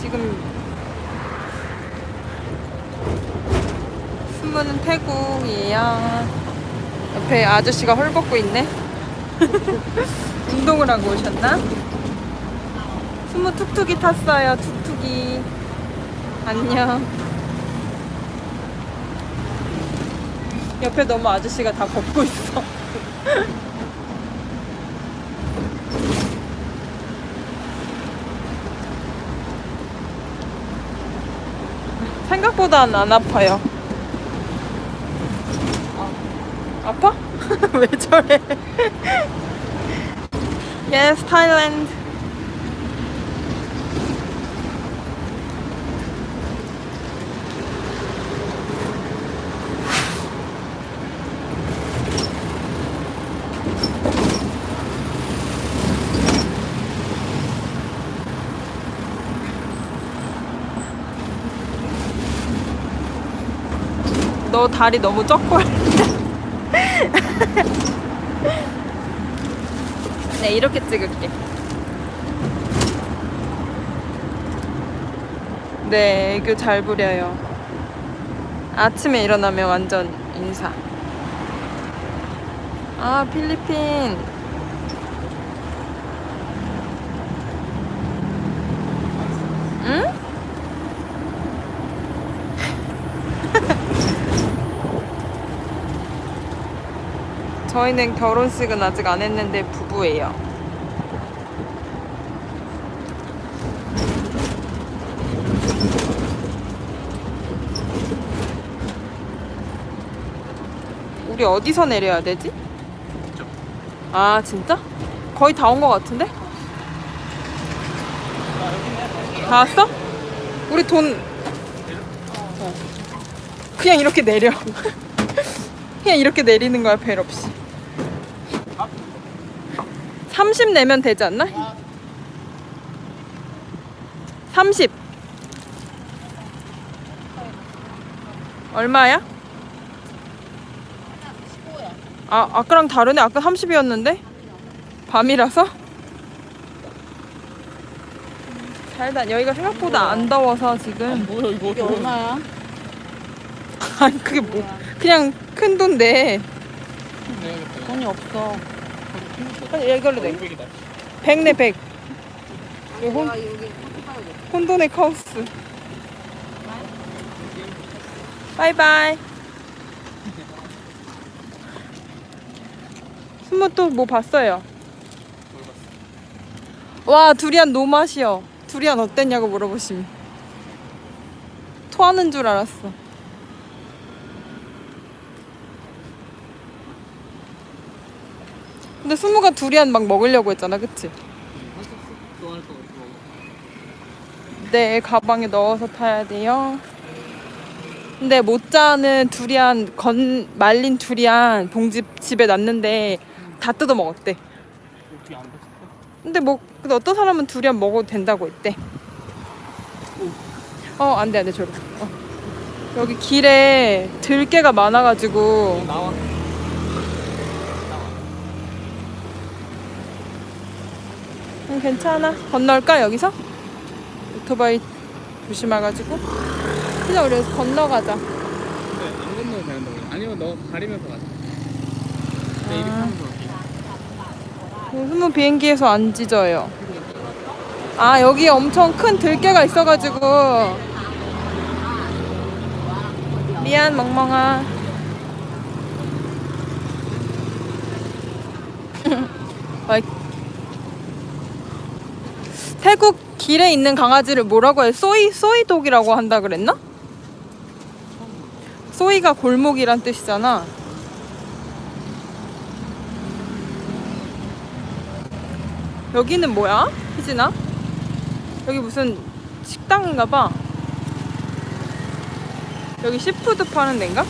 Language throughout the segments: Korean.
지금 숨은 태국이에요. 옆에 아저씨가 헐벗고 있네. 운동을 하고 오셨나? 스무 툭툭이 탔어요. 툭툭이. 안녕. 옆에 너무 아저씨가 다 벗고 있어. 생각보다는 안 아파요. 아파? 왜 저래? yes, Thailand. 너 다리 너무 쩍고 네 이렇게 찍을게. 네 애교 잘 부려요. 아침에 일어나면 완전 인사. 아 필리핀 저희는 결혼식은 아직 안 했는데 부부예요. 우리 어디서 내려야 되지? 아 진짜? 거의 다 온 것 같은데? 다 왔어? 우리 돈 어. 그냥 이렇게 내려. 그냥 이렇게 내리는 거야 벨 없이 30 내면 되지 않나? 30 얼마야? 아 아까랑 다르네 아까 30이었는데 밤이라서 잘 다 여기가 생각보다 안 더워서 지금 뭐야 이거 이게 얼마야? 아니 그게 뭐 그냥 큰 돈데. 돈이 없어. 아니 이걸로 내 500이다. 100내 100 혼, 내가 여기 사야겠다. 혼돈의 카오스. 바이바이. 스무 또뭐 봤어요? 와 두리안 노맛이요. 두리안 어땠냐고 물어보시면. 토하는 줄 알았어 근데 스무가 두리안 막 먹으려고 했잖아 그치? 네, 가방에 넣어서 타야 돼요. 근데 모짜는 두리안 건 말린 두리안 봉지 집에 놨는데 다 뜯어 먹었대. 근데 뭐 근데 어떤 사람은 두리안 먹어도 된다고 했대. 어, 안 돼, 안 돼, 저리. 어. 여기 길에 들개가 많아가지고 나와. 음, 괜찮아. 건널까 여기서? 오토바이 조심해가지고. 그냥 우리 여기서 건너가자. 근데 안 건너도 되는데 우리. 아니면 너 가리면서 가자. 내 아. 하면서 갈게. 스무 비행기에서 안 찢어요. 아 여기 엄청 큰 들개가 있어가지고 미안 멍멍아. 아이, 태국 길에 있는 강아지를 뭐라고 해? 소이 소이독이라고 한다 그랬나? 소이가 골목이란 뜻이잖아. 여기는 뭐야? 희진아? 여기 무슨 식당인가 봐. 여기 시푸드 파는 데인가?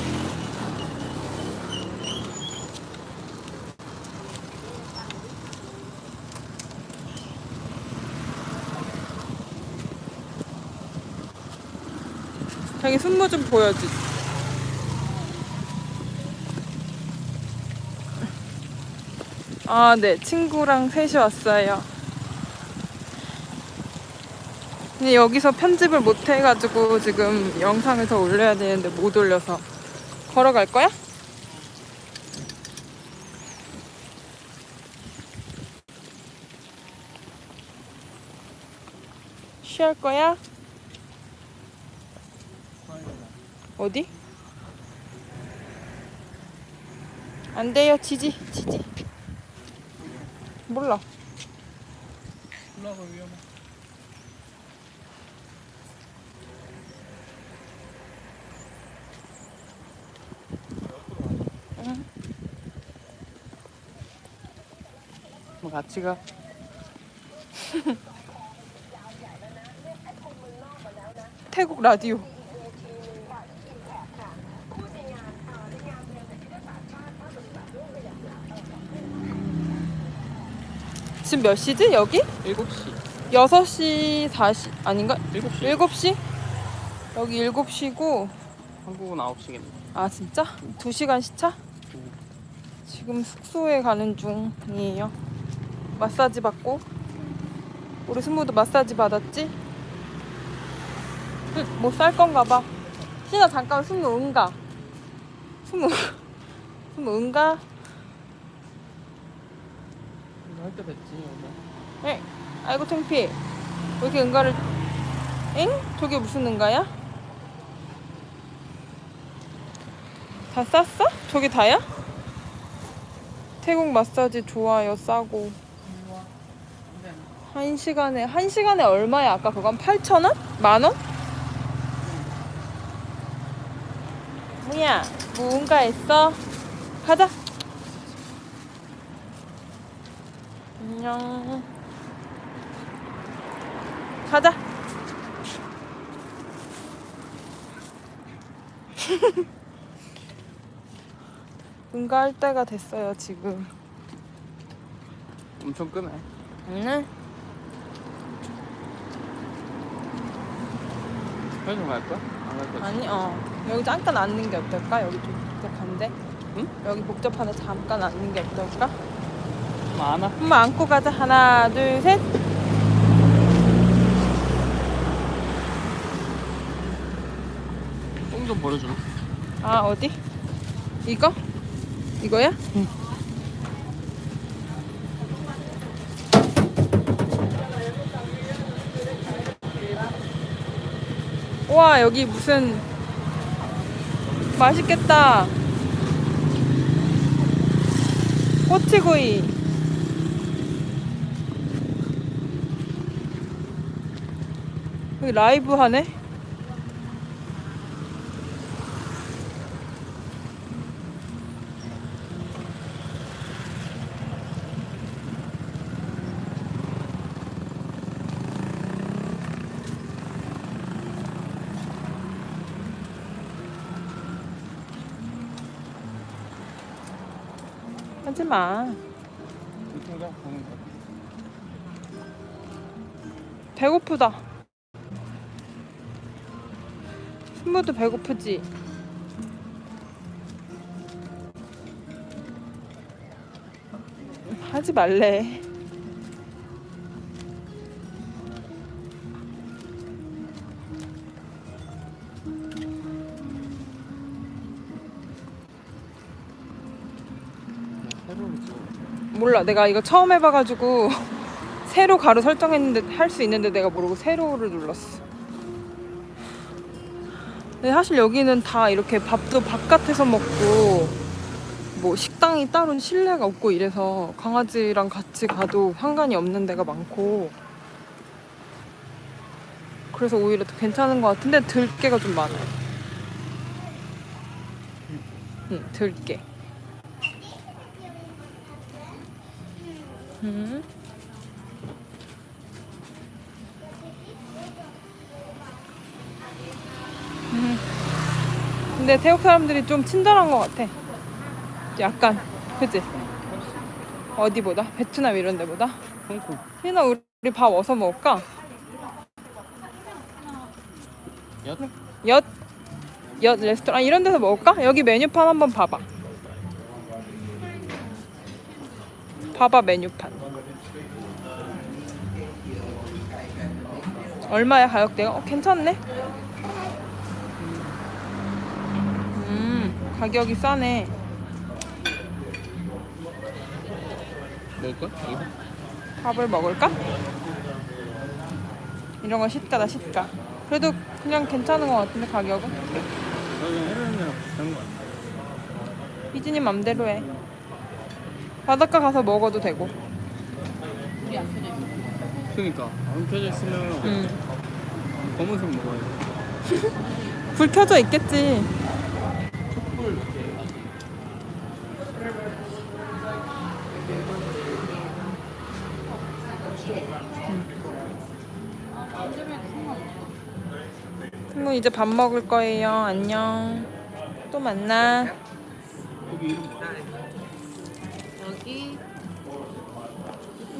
자기 순무 좀 보여주지. 아, 네. 친구랑 셋이 왔어요. 근데 여기서 편집을 못 해가지고 지금 영상을 더 올려야 되는데 못 올려서 걸어갈 거야? 쉬할 거야? 어디? 안 돼요, 지지, 지지. 몰라. 올라가 위험해. 뭐 같이 가. 태국 라디오. 지금 몇 시지 여기? 7시. 6시 40 아닌가? 7시. 7시? 여기 7시고 한국은 9시겠네. 아 진짜? 2시간 시차? 지금 숙소에 가는 중이에요. 마사지 받고 우리 스무도 마사지 받았지? 응, 뭐쌀 건가 봐. 신아 잠깐 스무 응가. 스무 응가. 이거 할때 됐지. 여기. 에 아이고 창피. 왜 이렇게 응가를? 엥? 저게 무슨 응가야? 다 쌌어? 저게 다야? 태국 마사지 좋아요 싸고 한 시간에 한 시간에 얼마야 아까 그건 8천 원? 만 원? 뭐야 뭔가 했어? 가자 안녕 가자 응가할 때가 됐어요 지금 엄청 끄네. 응? 편의점 갈 거야? 안갈 거야? 아니 어 여기 잠깐 앉는 게 어떨까? 여기 좀 복잡한데 응? 여기 복잡한데 잠깐 앉는 게 어떨까? 많아. 한번 안고 가자 하나 둘 셋 똥 좀 버려주나? 아 어디? 이거? 이거야? 응. 와 여기 무슨 맛있겠다 꼬치구이 여기 라이브 하네 하지마. 배고프다. 신부도 배고프지? 하지 말래. 몰라. 내가 이거 처음 해봐가지고 세로 가로 설정했는데 할 수 있는데 내가 모르고 세로를 눌렀어. 근데 사실 여기는 다 이렇게 밥도 바깥에서 먹고 뭐 식당이 따로 실내가 없고 이래서 강아지랑 같이 가도 상관이 없는 데가 많고 그래서 오히려 더 괜찮은 것 같은데 들깨가 좀 많아요. 응, 들깨. 음. 음. 근데 태국 사람들이 좀 친절한 것 같아. 약간, 그치? 어디보다? 베트남 이런 데보다? 홍콩. 희나 우리 밥 어디서 먹을까? 엿? 엿, 엿 레스토랑 이런 데서 먹을까? 여기 메뉴판 한번 봐봐. 봐봐 메뉴판. 얼마야 가격대가? 어, 괜찮네. 가격이 싸네. 먹을 거야? 여기서? 밥을 먹을까? 이런 거 시가다 시가. 그래도 그냥 괜찮은 것 같은데 가격은? 희진이 맘대로 해. 바닷가 가서 먹어도 되고. 그니까 안 펴져 있으면 음. 검은색 먹어야 돼. 불 켜져 있겠지. 친구 이제 밥 먹을 거예요. 안녕. 또 만나. 여기